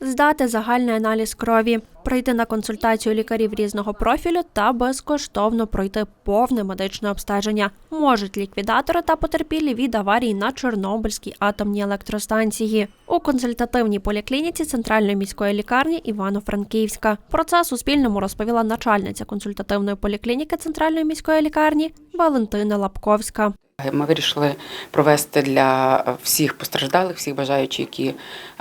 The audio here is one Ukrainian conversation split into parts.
здати загальний аналіз крові, прийти на консультацію лікарів різного профілю та безкоштовно пройти повне медичне обстеження. Можуть ліквідатори та потерпілі від аварії на Чорнобильській атомній електростанції у консультативній поліклініці центральної міської лікарні Івано-Франківська. Про це Суспільному розповіла начальниця консультативної поліклініки центральної міської лікарні Валентина Лапковська. Ми вирішили провести для всіх постраждалих, всіх бажаючих, які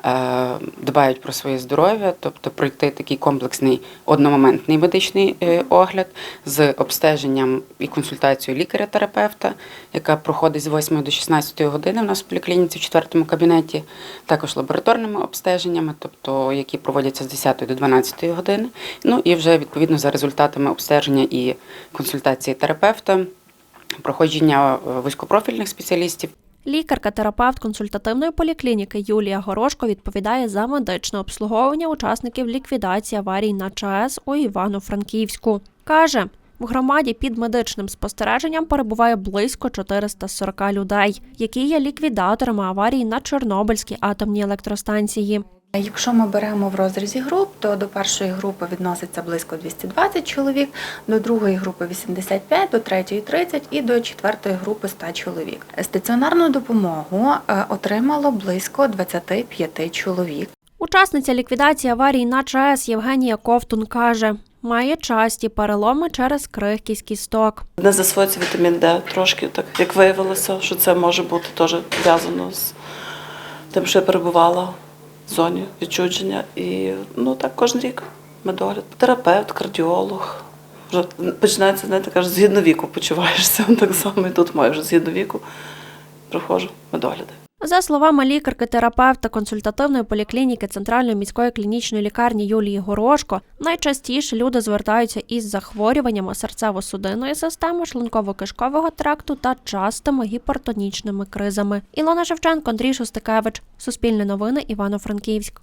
е, дбають про своє здоров'я, тобто пройти такий комплексний одномоментний медичний е, огляд з обстеженням і консультацією лікаря-терапевта, яка проходить з 8 до 16 години в нас в поліклініці в четвертому кабінеті, також лабораторними обстеженнями, тобто які проводяться з 10 до 12 години. Ну і вже відповідно за результатами обстеження і консультації терапевта проходження е, вузькопрофільних спеціалістів. Лікарка-терапевт консультативної поліклініки Юлія Горошко відповідає за медичне обслуговування учасників ліквідації аварій на ЧАЕС у Івано-Франківську. Каже, в громаді під медичним спостереженням перебуває близько 440 людей, які є ліквідаторами аварій на Чорнобильській атомній електростанції. Якщо ми беремо в розрізі груп, то до першої групи відноситься близько 220 чоловік, до другої групи 85, до третьої 30 і до четвертої групи 100 чоловік. Стаціонарну допомогу е, отримало близько 25 чоловік. Учасниця ліквідації аварії на ЧАЕС Євгенія Ковтун каже, має часті переломи через крихкість кісток. Не засвоюється вітамін Д трошки, так як виявилося, що це може бути теж зв'язано з тим, що я перебувала зоні відчудження. І ну так кожен рік медогляд. Терапевт, кардіолог. Вже починається, знаєте, кажуть, згідно віку почуваєшся. Так само і тут маю вже згідно віку. Проходжу медогляди. За словами лікарки-терапевта консультативної поліклініки Центральної міської клінічної лікарні Юлії Горошко, найчастіше люди звертаються із захворюваннями серцево-судинної системи, шлунково-кишкового тракту та частими гіпертонічними кризами. Ілона Шевченко, Андрій Шостикевич, Суспільне новини, Івано-Франківськ.